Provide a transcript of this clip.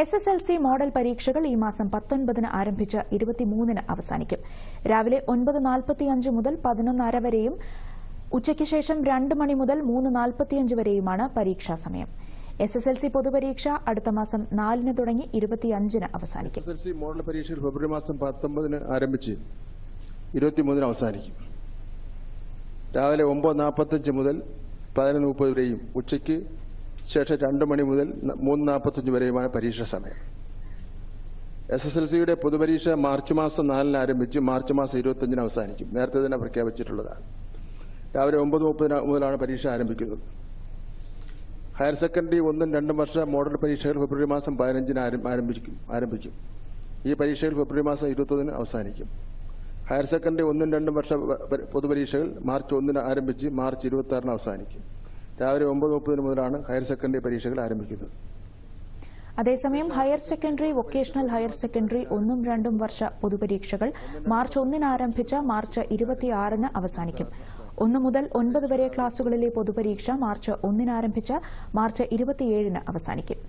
S S L C model പരീക്ഷകൾ ഈ മാസം പത്തൊൻപതിന് ആരംഭിച്ച് ഇരുപത്തിമൂന്നിന് അവസാനിക്കും. രാവിലെ ഒൻപത് നാൽപ്പത്തിയഞ്ച് മുതൽ പതിനൊന്നര വരെയും ഉച്ചയ്ക്ക് ശേഷം രണ്ട് മണി മുതൽ മൂന്ന് നാൽപ്പത്തിയഞ്ച് വരെയുമാണ് പരീക്ഷാ സമയം. എസ് എസ് എൽ സി പൊതുപരീക്ഷ അടുത്ത മാസം നാലിന് തുടങ്ങി ഇരുപത്തിയഞ്ചിന് അവസാനിക്കും. എസ് എൽ സി മോഡൽ പരീക്ഷകൾ ഫെബ്രുവരി മാസം പത്തൊമ്പതിന് ആരംഭിച്ച് ഇരുപത്തിമൂന്നിന് അവസാനിക്കും. രാവിലെ ഒമ്പത് നാൽപ്പത്തഞ്ച് മുതൽ പതിനൊന്ന് മുപ്പത് വരെയും ഉച്ചയ്ക്ക് ശേഷം രണ്ട് മണി മുതൽ മൂന്ന് നാൽപ്പത്തഞ്ച് വരെയുമാണ് പരീക്ഷാ സമയം. എസ് എസ് എൽ സിയുടെ പൊതുപരീക്ഷ മാർച്ച് മാസം നാലിന് ആരംഭിച്ച് മാർച്ച് മാസം ഇരുപത്തഞ്ചിന് അവസാനിക്കും. നേരത്തെ തന്നെ പ്രഖ്യാപിച്ചിട്ടുള്ളതാണ്. രാവിലെ ഒമ്പത് മുപ്പതിന് മുതലാണ് പരീക്ഷ ആരംഭിക്കുന്നത്. ഹയർ സെക്കൻഡറി ഒന്നും രണ്ടും വർഷ മോഡൽ പരീക്ഷകൾ ഫെബ്രുവരി മാസം പതിനഞ്ചിന് ആരം- ആരംഭിക്കും ആരംഭിക്കും. ഈ പരീക്ഷകൾ ഫെബ്രുവരി മാസം ഇരുപത്തൊന്നിന് അവസാനിക്കും. ഹയർ സെക്കൻഡറി ഒന്നും രണ്ടും വർഷ പൊതുപരീക്ഷകൾ മാർച്ച് ഒന്നിന് ആരംഭിച്ച് മാർച്ച് ഇരുപത്തി അവസാനിക്കും. രാവിലെ ഒമ്പത് മുപ്പതിന് മുതലാണ് ഹയർ സെക്കൻഡറി പരീക്ഷകൾ ആരംഭിക്കുന്നത്. അതേസമയം higher secondary vocational higher secondary ഒന്നും രണ്ടും വർഷ പൊതുപരീക്ഷകൾ മാർച്ച് ഒന്നിന് ആരംഭിച്ച മാർച്ച് ഇരുപത്തിയാറിന് അവസാനിക്കും. ഒന്നു മുതൽ ഒൻപത് വരെ ക്ലാസുകളിലെ പൊതുപരീക്ഷ മാർച്ച് ഒന്നിന് ആരംഭിച്ച മാർച്ച് ഇരുപത്തിയേഴിന് അവസാനിക്കും.